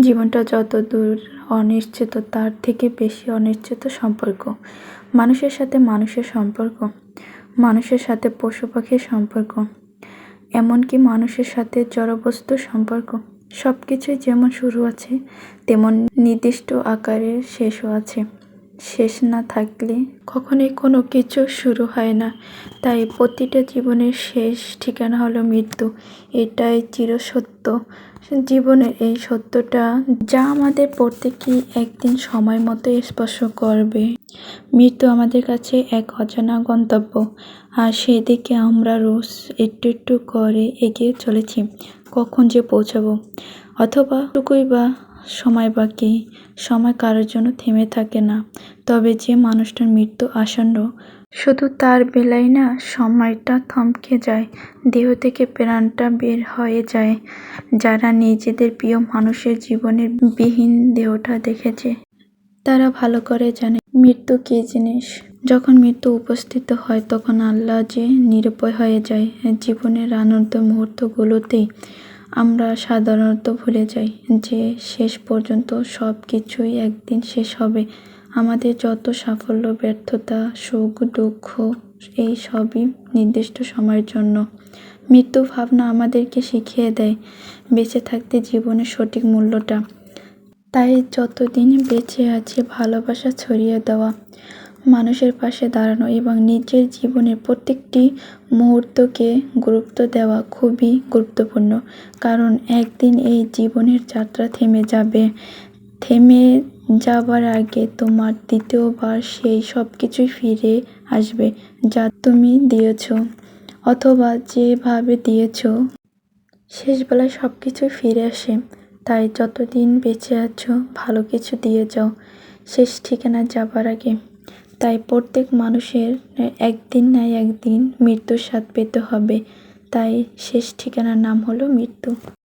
জীবনটা যত দূর অনিশ্চিত, তার থেকে বেশি অনিশ্চিত সম্পর্ক। মানুষের সাথে মানুষের সম্পর্ক। মানুষের সাথে পশু পাখির সম্পর্ক। এমনকি মানুষের সাথে জড়বস্তুর সম্পর্ক। সব কিছুই যেমন শুরু আছে, তেমন নির্দিষ্ট আকারে শেষও আছে। শেষ না থাকলে কখনোই কোনো কিছু শুরু হয় না। তাই প্রতিটা জীবনের শেষ ঠিকানা হলো মৃত্যু। এটাই চিরসত্য। জীবনের এই সত্যটা যা আমাদের প্রত্যেকই একদিন সময় মতো স্পর্শ করবে। মৃত্যু আমাদের কাছে এক অজানা গন্তব্য। আর সেদিকে আমরা রোজ একটু একটু করে এগিয়ে চলেছি। কখন যে পৌঁছাবো? অথবা টুকুই বা সময় বাকি, সময় কারোর জন্য থেমে থাকে না। তবে যে মানুষটার মৃত্যু আসন্ন, শুধু তার বেলায় না, সময়টা থমকে যায়। দেহ থেকে প্রাণটা বের হয়ে যায়। যারা নিজেদের প্রিয় মানুষের জীবনের বিহীন দেহটা দেখেছে, তারা ভালো করে জানে মৃত্যু কী জিনিস। যখন মৃত্যু উপস্থিত হয়, তখন আল্লাহ যে নিরুপায় হয়ে যায় জীবনের আনন্দ মুহূর্তগুলোতেই আমরা সাধারণত ভুলে যাই যে শেষ পর্যন্ত সব কিছুই একদিন শেষ হবে। আমাদের যত সাফল্য, ব্যর্থতা, সুখ, দুঃখ, এই সবই নির্দিষ্ট সময়ের জন্য। মৃত্যু ভাবনা আমাদেরকে শিখিয়ে দেয় বেঁচে থাকতে জীবনের সঠিক মূল্যটা। তাই যতদিন বেঁচে আছি, ভালোবাসা ছড়িয়ে দেওয়া মানুষের পাশে দাঁড়ানো এবং নিজের জীবনের প্রত্যেকটি মুহূর্তকে গুরুত্ব দেওয়া খুবই গুরুত্বপূর্ণ। কারণ একদিন এই জীবনের যাত্রা থেমে যাবে। থেমে যাবার আগে তোমার দ্বিতীয়বার সেই সব কিছুই ফিরে আসবে যা তুমি দিয়েছ অথবা যেভাবে দিয়েছ। শেষবেলায় সব কিছুই ফিরে আসে। তাই যতদিন বেঁচে আছো, ভালো কিছু দিয়ে যাও। শেষ ঠিকানা যাবার আগে তাই প্রত্যেক মানুষের একদিন না একদিন মৃত্যুর স্বাদ পেতে হবে। তাই শেষ ঠিকানার নাম হলো মৃত্যু।